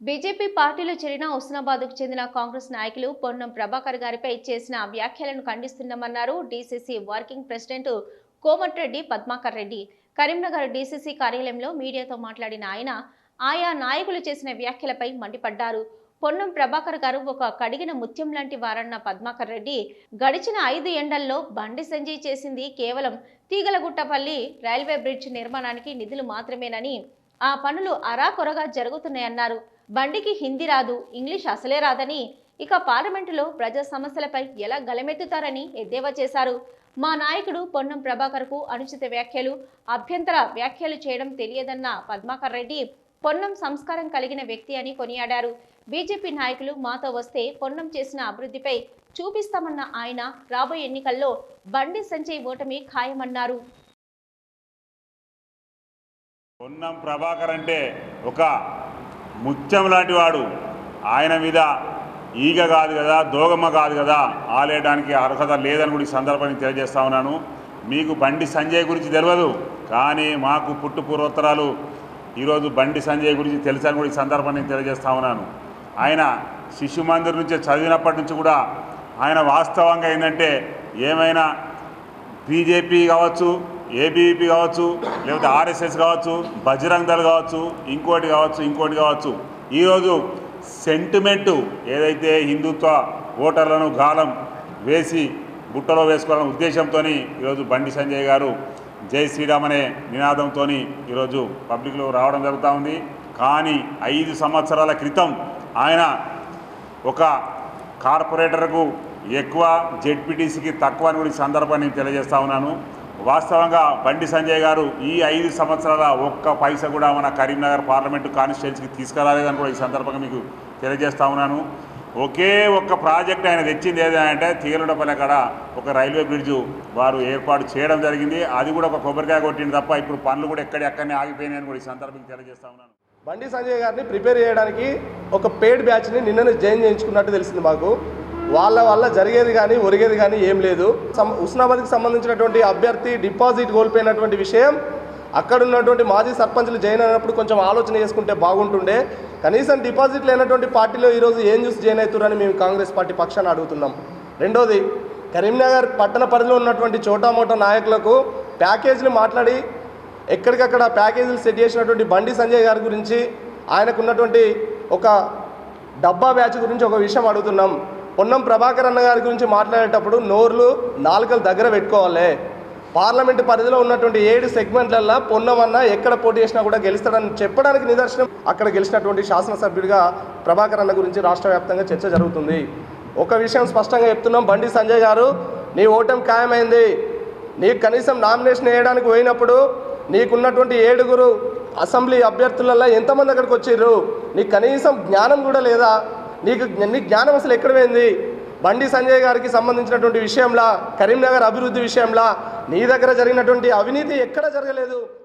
BJP పార్టీలో చేరిన హుస్నాబాద్కు చెందిన కాంగ్రెస్ నాయకులు పొన్నం ప్రభాకర్ గారిపై చేసిన వ్యాఖ్యలను ఖండిస్తున్నామన్నారు DCC working president Komatireddy Padmakar Reddy. Karimnagar DCC కార్యాలయంలో మీడియాతో మాట్లాడిన ఆయన ఆయా నాయకులు చేసిన వ్యాఖ్యలపై మండిపడ్డారు. పొన్నం ప్రభాకర్ గారు ఒక కడిగిన ముత్యం లాంటి వారన్న పద్మాకర్ రెడ్డి గడిచిన ఐదు ఎండల్లో బండి సంజయ్ చేసింది కేవలం తీగలగుట్టపల్లి రైల్వే బ్రిడ్జ్ నిర్మాణానికి నిధులు మాత్రమేనని ఆ పనులు అరాకొరగా జరుగుతున్నాయన్నారు. బండికి హిందీ రాదు ఇంగ్లీష్ అసలే రాదని ఇక పార్లమెంటులో ప్రజా సమస్యలపై ఎలా గలమెత్తుతారని ఎద్దేవా చేశారు. మా నాయకుడు పొన్నం ప్రభాకర్కు అనుచిత వ్యాఖ్యలు అభ్యంతర వ్యాఖ్యలు చేయడం తెలియదన్న పద్మాకర్ రెడ్డి పొన్నం సంస్కారం కలిగిన వ్యక్తి అని కొనియాడారు. బీజేపీ నాయకులు మాతో వస్తే పొన్నం చేసిన అభివృద్ధిపై చూపిస్తామన్న ఆయన రాబోయే ఎన్నికల్లో బండి సంజయ్ ఓటమి ఖాయమన్నారు. పొన్నం ప్రభాకర్ అంటే ఒక ముత్యం లాంటి వాడు. ఆయన మీద ఈగ కాదు కదా దోగమ్మ కాదు కదా ఆలేయడానికి అర్హత లేదని కూడా ఈ సందర్భాన్ని తెలియజేస్తా ఉన్నాను. మీకు బండి సంజయ్ గురించి తెలియదు కానీ మాకు పుట్టు పూర్వోత్తరాలు. ఈరోజు బండి సంజయ్ గురించి తెలుసని కూడా ఈ సందర్భాన్ని తెలియజేస్తా ఉన్నాను. ఆయన శిశు మందిర్ నుంచి చదివినప్పటి నుంచి కూడా ఆయన వాస్తవంగా ఏంటంటే ఏమైనా బీజేపీ కావచ్చు ఏబీపీ కావచ్చు లేకపోతే ఆర్ఎస్ఎస్ కావచ్చు బజరంగ్ దళ్ కావచ్చు ఇంకోటి కావచ్చు ఇంకోటి కావచ్చు. ఈరోజు సెంటిమెంటు ఏదైతే హిందుత్వ ఓటర్లను గాలం వేసి బుట్టలో వేసుకోవాలనే ఉద్దేశంతో ఈరోజు బండి సంజయ్ గారు జై శ్రీరామ్ అనే నినాదంతో ఈరోజు పబ్లిక్లో రావడం జరుగుతూ ఉంది. కానీ ఐదు సంవత్సరాల క్రితం ఆయన ఒక కార్పొరేటర్కు ఎక్కువ జెడ్పీటీసీకి తక్కువ అని కూడా సందర్భాన్ని తెలియజేస్తా ఉన్నాను. వాస్తవంగా బండి సంజయ్ గారు ఈ ఐదు సంవత్సరాల ఒక్క పైసా కూడా మన కరీంనగర్ పార్లమెంటు కాన్స్టిట్యున్సీకి తీసుకురాలేదని కూడా ఈ సందర్భంగా మీకు తెలియజేస్తా ఉన్నాను. ఒకే ఒక్క ప్రాజెక్ట్ ఆయన తెచ్చింది ఏదంటే తీగలడపల్లి కాడ ఒక రైల్వే బ్రిడ్జు వారు ఏర్పాటు చేయడం జరిగింది. అది కూడా ఒక కొబ్బరికాయ కొట్టింది తప్ప ఇప్పుడు పనులు కూడా ఎక్కడెక్కడనే ఆగిపోయినాయని కూడా ఈ సందర్భంగా తెలియజేస్తా ఉన్నాను. బండి సంజయ్ గారిని ప్రిపేర్ చేయడానికి ఒక పెయిడ్ బ్యాచ్ని నిన్ననే జాయిన్ చేయించుకున్నట్టు తెలిసింది మాకు. వాళ్ళ వల్ల జరిగేది కానీ ఒరిగేది కానీ ఏం లేదు. సం ఉస్నాబాద్కి సంబంధించినటువంటి అభ్యర్థి డిపాజిట్ కోల్పోయినటువంటి విషయం అక్కడ ఉన్నటువంటి మాజీ సర్పంచ్లు జాయిన్ అయినప్పుడు కొంచెం ఆలోచన చేసుకుంటే బాగుంటుండే. కనీసం డిపాజిట్ లేనటువంటి పార్టీలో ఈరోజు ఏం చూసి జైన్ అవుతారని మేము కాంగ్రెస్ పార్టీ పక్షాన్ని అడుగుతున్నాం. రెండోది కరీంనగర్ పట్టణ పరిధిలో ఉన్నటువంటి చోటామోటా నాయకులకు ప్యాకేజీలు మాట్లాడి ఎక్కడికక్కడ ప్యాకేజీలు సెట్ చేసినటువంటి బండి సంజయ్ గారి గురించి ఆయనకున్నటువంటి ఒక డబ్బా బ్యాచ్ గురించి ఒక విషయం అడుగుతున్నాం. పొన్నం ప్రభాకర్ అన్న గారి గురించి మాట్లాడేటప్పుడు నోర్లు నాలుకలు దగ్గర పెట్టుకోవాలి. పార్లమెంట్ పరిధిలో ఉన్నటువంటి ఏడు సెగ్మెంట్లల్లో పొన్నమన్న ఎక్కడ పోటీ చేసినా కూడా గెలుస్తాడని చెప్పడానికి నిదర్శనం అక్కడ గెలిచినటువంటి శాసనసభ్యుడిగా ప్రభాకర్ అన్న గురించి రాష్ట్ర వ్యాప్తంగా చర్చ జరుగుతుంది. ఒక విషయం స్పష్టంగా చెప్తున్నాం. బండి సంజయ్ గారు నీ ఓటమి ఖాయమైంది. నీకు కనీసం నామినేషన్ వేయడానికి పోయినప్పుడు నీకున్నటువంటి ఏడుగురు అసెంబ్లీ అభ్యర్థులలో ఎంతమంది అక్కడికి వచ్చిర్రు? నీకు కనీసం జ్ఞానం కూడా లేదా? నీకు నీ జ్ఞానం అసలు ఎక్కడ పోయింది బండి సంజయ్ గారికి సంబంధించినటువంటి విషయంలో కరీంనగర్ అభివృద్ధి విషయంలో నీ దగ్గర జరిగినటువంటి అవినీతి ఎక్కడ జరగలేదు?